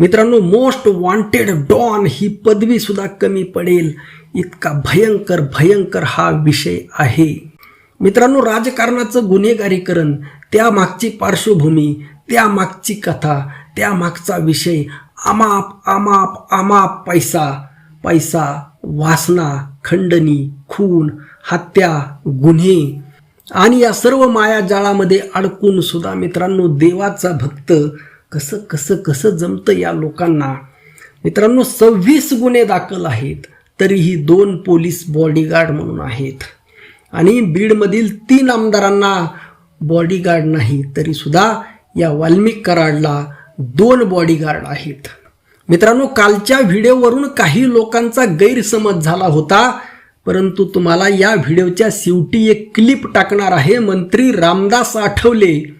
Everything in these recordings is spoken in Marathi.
मित्रांनो मोस्ट वॉन्टेड डॉन ही पदवी सुद्धा कमी पडेल. इतका भयंकर भयंकर हा विषय आहे. मित्रांनो राजकारणाचं गुन्हेगारीकरण त्यामागची पार्श्वभूमी त्यामागची कथा त्यामागचा विषय अमाप अमाप अमाप पैसा पैसा वासना खंडणी खून हत्या गुन्हे. आणि या सर्व मायाजाळामध्ये अडकून सुद्धा मित्रांनो देवाचा भक्त कसं कसं कसं जमतं या लोकांना? मित्रांनो सव्वीस गुन्हे दाखल आहेत तरीही दोन पोलीस बॉडीगार्ड म्हणून आहेत. आणि बीडमधील तीन आमदारांना बॉडीगार्ड नाही तरीसुद्धा या वाल्मिक कराडला दोन बॉडीगार्ड आहेत. मित्रांनो कालच्या व्हिडिओवरून काही लोकांचा गैरसमज झाला होता परंतु तुम्हाला या व्हिडिओच्या शेवटी एक क्लिप टाकणार आहे. मंत्री रामदास आठवले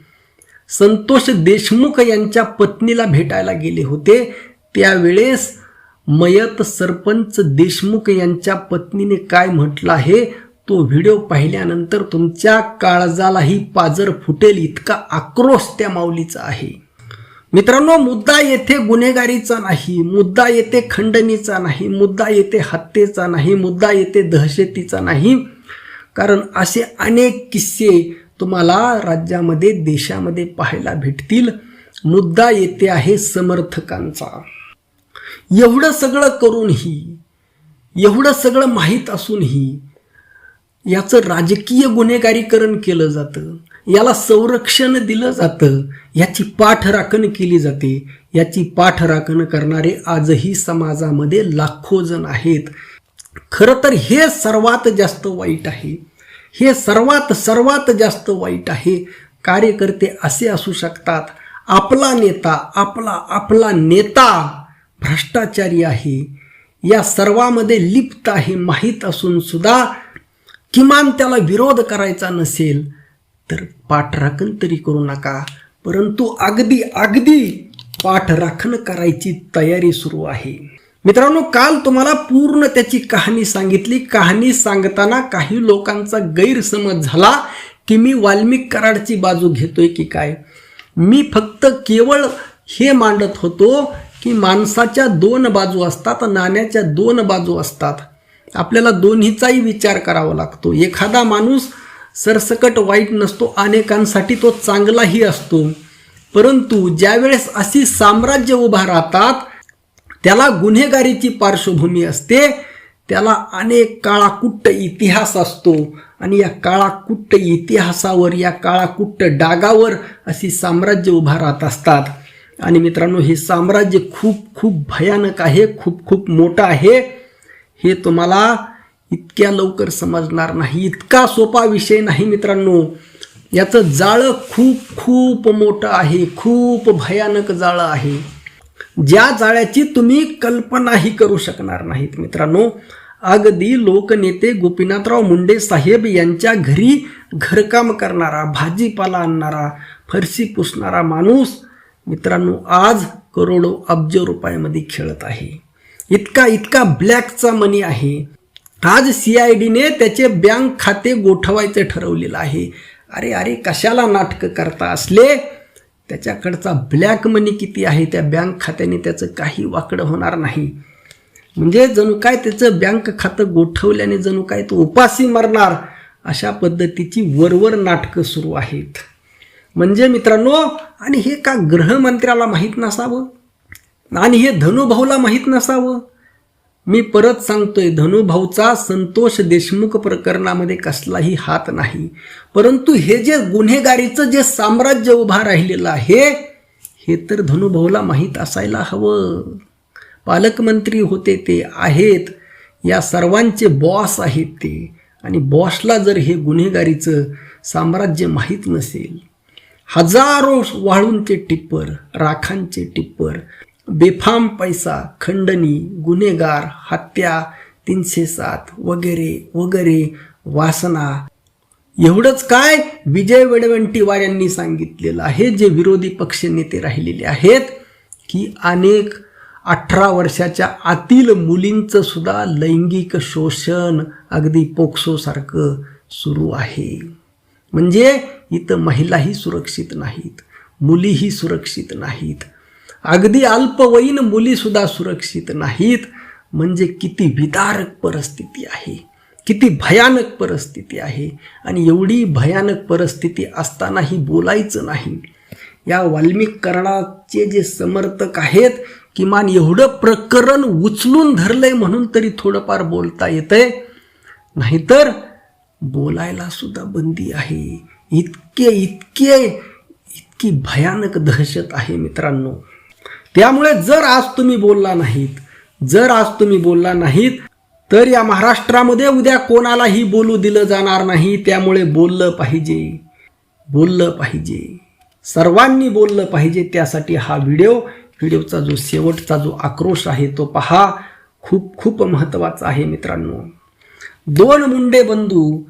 संतोष देशमुख यांच्या पत्नीला भेटायला गेले होते. त्यावेळेस मयत सरपंच देशमुख यांच्या पत्नीने काय म्हटलं आहे? तो व्हिडिओ पाहिल्यानंतर तुमच्या काळजालाही पाजर फुटेल इतका आक्रोश त्या माऊलीचा आहे. मित्रांनो मुद्दा येथे गुन्हेगारीचा नाही मुद्दा येथे खंडणीचा नाही मुद्दा येथे हत्येचा नाही मुद्दा येथे दहशतीचा नाही. कारण असे अनेक किस्से तुम्हाला राज्यामध्ये देशामध्ये पाहायला भेटतील. मुद्दा येते आहे समर्थकांचा. एवढं सगळं करूनही एवढं सगळं माहीत असूनही याचं राजकीय गुन्हेगारीकरण केलं जातं याला संरक्षण दिलं जातं याची पाठराखण केली जाते. याची पाठराखण करणारे आजही समाजामध्ये लाखो जण आहेत. खरं तर हे सर्वात जास्त वाईट आहे. हे सर्वात सर्वात जास्त वाईट आहे. कार्यकर्ते असे असू शकतात. आपला नेता आपला आपला नेता भ्रष्टाचारी आहे. या सर्वामध्ये लिप्त आहे माहीत असून सुद्धा किमान त्याला विरोध करायचा नसेल तर पाठराखण तरी करू नका. परंतु अगदी अगदी पाठराखण करायची तयारी सुरू आहे. मित्रांनो काल तुम्हाला पूर्ण त्याची कहाणी सांगितली. कहाणी सांगताना काही लोकांचा गैरसमज झाला की मी वाल्मिक कराडची बाजू घेतोय की काय? मी फक्त केवळ हे मांडत होतो की माणसाच्या दोन बाजू असतात नाण्याच्या दोन बाजू असतात. आपल्याला दोन्हीचाही विचार करावा लागतो. एखादा माणूस सरसकट वाईट नसतो अनेकांसाठी तो चांगलाही असतो. परंतु ज्यावेळेस अशी साम्राज्य उभा राहतात त्याला गुन्हेगारीची पार्श्वभूमी असते त्याला अनेक काळाकुट्ट इतिहास असतो आणि या काळाकुट्ट इतिहासावर या काळाकुट्ट डागावर अशी साम्राज्य उभा राहत असतात. आणि मित्रांनो हे साम्राज्य खूप खूप भयानक आहे खूप खूप मोठं आहे. हे तुम्हाला इतक्या लवकर समजणार नाही इतका सोपा विषय नाही मित्रांनो. याचं जाळं खूप खूप मोठं आहे खूप भयानक जाळं आहे. ज्या जाळ्याची तुम्ही कल्पनाही करू शकणार नाहीत. मित्रांनो अगदी लोकनेते गोपीनाथराव मुंडे साहेब यांच्या घरी घरकाम करणारा भाजीपाला आणणारा फरशी पुसणारा माणूस मित्रांनो आज करोडो अब्ज रुपयामध्ये खेळत आहे. इतका इतका ब्लॅकचा मनी आहे. आज सी आय डीने त्याचे बँक खाते गोठवायचे ठरवलेलं आहे. अरे अरे कशाला नाटकं करता असले? त्याच्याकडचा ब्लॅक मनी किती आहे त्या बँक खात्याने त्याचं काही वाकडं होणार नाही. म्हणजे जणू काय त्याचं बँक खातं गोठवल्याने जणू काय तो उपासी मरणार अशा पद्धतीची वरवर नाटकं सुरू आहेत. म्हणजे मित्रांनो आणि हे का गृहमंत्र्याला माहीत नसावं? आणि हे धनुभाऊला माहीत नसावं? मी परत सांगतोय धनुभाऊचा संतोष देशमुख प्रकरणामध्ये कसलाही हात नाही. परंतु हे जे गुन्हेगारीचं जे साम्राज्य उभा राहिलेलं आहे हे तर धनुभाऊला माहीत असायला हवं. पालकमंत्री होते ते आहेत या सर्वांचे बॉस आहेत ते. आणि बॉसला जर हे गुन्हेगारीचं साम्राज्य माहीत नसेल हजारो वाळूंचे टिप्पर राखांचे टिप्पर बेफाम पैसा खंडणी गुन्हेगार हत्या तीनशे सात वगैरे वगैरे वासना. एवढंच काय विजय वडवंटीवार यांनी सांगितलेलं आहे जे विरोधी पक्ष नेते राहिलेले आहेत की अनेक अठरा वर्षाच्या आतील मुलींचं सुद्धा लैंगिक शोषण अगदी पोक्सोसारखं सुरू आहे. म्हणजे इथं महिलाही सुरक्षित नाहीत मुलीही सुरक्षित नाहीत. अगदी अल्पवयीन मुलीसुद्धा सुरक्षित नाहीत. म्हणजे किती विदारक परिस्थिती आहे. किती भयानक परिस्थिती आहे. आणि एवढी भयानक परिस्थिती असतानाही बोलायचं नाही. या वाल्मिकरणाचे जे समर्थक आहेत किमान एवढं प्रकरण उचलून धरलंय म्हणून तरी थोडंफार बोलता येतंय. नाहीतर बोलायला सुद्धा बंदी आहे. इतके इतके इतकी भयानक दहशत आहे मित्रांनो. त्यामुळे जर आज तुम्ही बोलला नाहीत जर आज तुम्ही बोलला नाहीत तर या महाराष्ट्रामध्ये उद्या कोणालाही बोलू दिलं जाणार नाही त्यामुळे बोललं पाहिजे. बोललं पाहिजे. सर्वांनी बोललं पाहिजे त्यासाठी हा व्हिडिओ. व्हिडिओचा जो शेवटचा जो आक्रोश आहे तो पहा. खूप खूप महत्त्वाचा आहे मित्रांनो. दोन मुंडे बंधू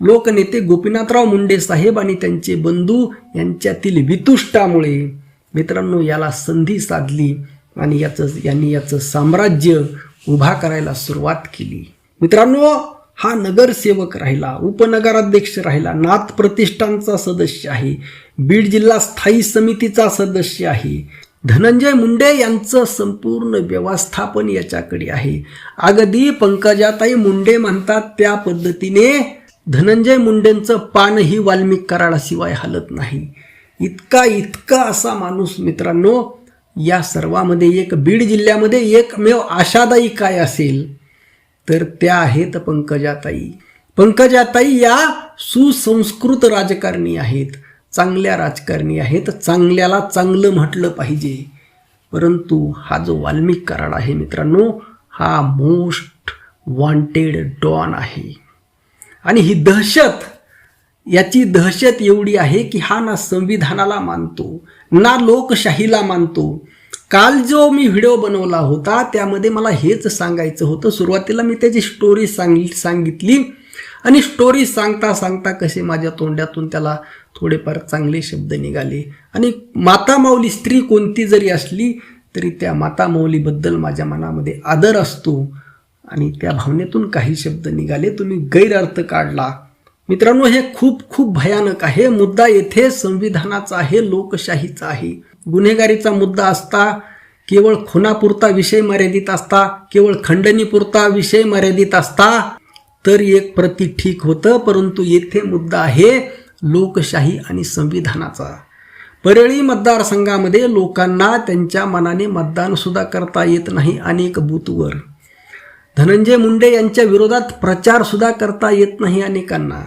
लोकनेते गोपीनाथराव मुंडे साहेब आणि त्यांचे बंधू यांच्यातील वितुष्टामुळे मित्रांनो याला संधी साधली आणि याचं यांनी याचं साम्राज्य उभा करायला सुरुवात केली. मित्रांनो हा नगरसेवक राहिला उपनगराध्यक्ष राहिला नाथ प्रतिष्ठानचा सदस्य आहे बीड जिल्हा स्थायी समितीचा सदस्य आहे. धनंजय मुंडे यांचं संपूर्ण व्यवस्थापन याच्याकडे आहे. अगदी पंकजाताई मुंडे म्हणतात त्या पद्धतीने धनंजय मुंडेंचं पानही वाल्मिक कराडाशिवाय हलत नाही. इतका इतका असा माणूस मित्रांनो या सर्वामध्ये एक बीड जिल्ह्यामध्ये एकमेव आशादायी काय असेल तर त्या आहेत पंकजाताई. पंकजाताई या सुसंस्कृत राजकारणी आहेत चांगल्या राजकारणी आहेत चांगल्याला चांगलं म्हटलं पाहिजे. परंतु हा जो वाल्मिक कराड आहे मित्रांनो हा मोस्ट वॉन्टेड डॉन आहे. आणि ही दहशत याची दहशत एवढी आहे की हा ना संविधानाला मानतो ना लोकशाहीला मानतो. काल जो मी व्हिडिओ बनवला होता त्यामध्ये मला हेच सांगायचं होतं. सुरुवातीला मी त्याची स्टोरी सांग सांगितली आणि स्टोरी सांगता सांगता कसे माझ्या तोंडातून त्याला थोडेफार चांगले शब्द निघाले. आणि माता माऊली स्त्री कोणती जरी असली तरी त्या माता माऊलीबद्दल माझ्या मनामध्ये आदर असतो. आणि त्या भावनेतून काही शब्द निघाले. तुम्ही गैरअर्थ काढला. मित्रांनो हे खूप खूप भयानक आहे. मुद्दा येथे संविधानाचा आहे लोकशाहीचा आहे. गुन्हेगारीचा मुद्दा असता केवळ खुनापुरता विषय मर्यादित असता केवळ खंडणीपुरता विषय मर्यादित असता तर एक प्रती ठीक होतं. परंतु येथे मुद्दा आहे लोकशाही आणि संविधानाचा. परळी मतदारसंघामध्ये लोकांना त्यांच्या मनाने मतदान सुद्धा करता येत नाही अनेक बूथवर. धनंजय मुंडे यांच्या विरोधात प्रचार सुद्धा करता येत नाही अनेकांना.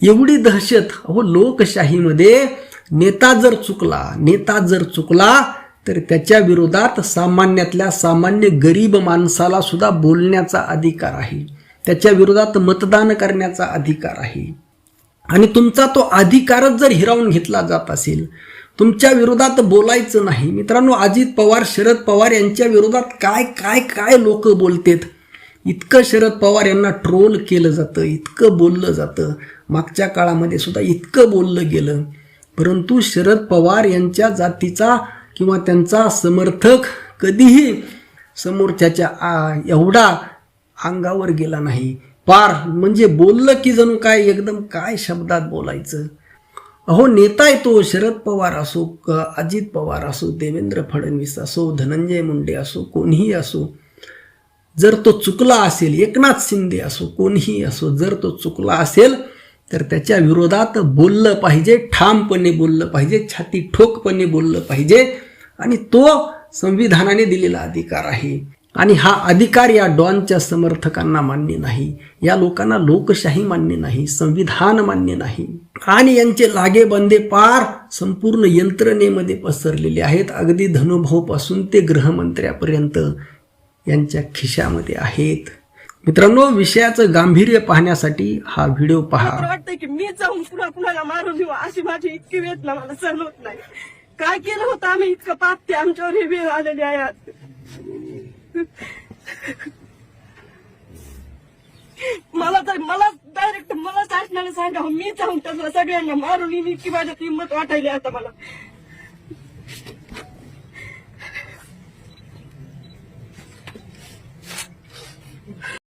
एवढी दहशत. अहो लोकशाहीमध्ये नेता जर चुकला नेता जर चुकला तर त्याच्या विरोधात सामान्यातल्या सामान्य गरीब माणसाला सुद्धा बोलण्याचा अधिकार आहे. त्याच्या विरोधात मतदान करण्याचा अधिकार आहे. आणि तुमचा तो अधिकारच जर हिरावून घेतला जात असेल तुमच्या विरोधात बोलायचं नाही. मित्रांनो अजित पवार शरद पवार यांच्या विरोधात काय काय काय लोक बोलतेत? इतकं शरद पवार यांना ट्रोल केलं जातं इतकं बोललं जातं. मागच्या काळामध्ये सुद्धा इतकं बोललं गेलं. परंतु शरद पवार यांच्या जातीचा किंवा त्यांचा समर्थक कधीही समोरच्याच्या आ एवढा अंगावर गेला नाही. पार म्हणजे बोललं की जणू काय एकदम काय शब्दात बोलायचं? अहो नेता आहे तो शरद पवार असो क अजित पवार असो देवेंद्र फडणवीस असो धनंजय मुंडे असो कोणीही असो. जर तो चुकला असेल एकनाथ शिंदे असो कोणीही असो जर तो चुकला असेल तर त्याच्या विरोधात बोललं पाहिजे ठामपणे बोललं पाहिजे छाती ठोकपणे बोललं पाहिजे आणि तो संविधानाने दिलेला अधिकार आहे. आणि हा अधिकार या डॉनच्या समर्थकांना मान्य नाही. या लोकांना लोकशाही मान्य नाही संविधान मान्य नाही. आणि यांचे लागे बंदे पार संपूर्ण यंत्रणेमध्ये पसरलेले आहेत. अगदी धनुभाऊपासून ते गृहमंत्र्यापर्यंत यांच्या खिशामध्ये आहेत. मित्रांनो विषयाचं गांभीर्य पाहण्यासाठी हा व्हिडिओ पहा. वाटतं की मी जाऊन पुन्हा कुणाला मारून देऊ अशी माझी इतकी वेदना मला सहन होत नाही. काय केलं होतं आम्ही? इतकं पाप ते आमच्यावर हे वेळ आलेले आहे मला तर मला डायरेक्ट मला शासनाने सांगा मी जाऊन त्यांना सगळ्यांना मारून इतकी माझ्यात हिंमत वाटायली आता मला.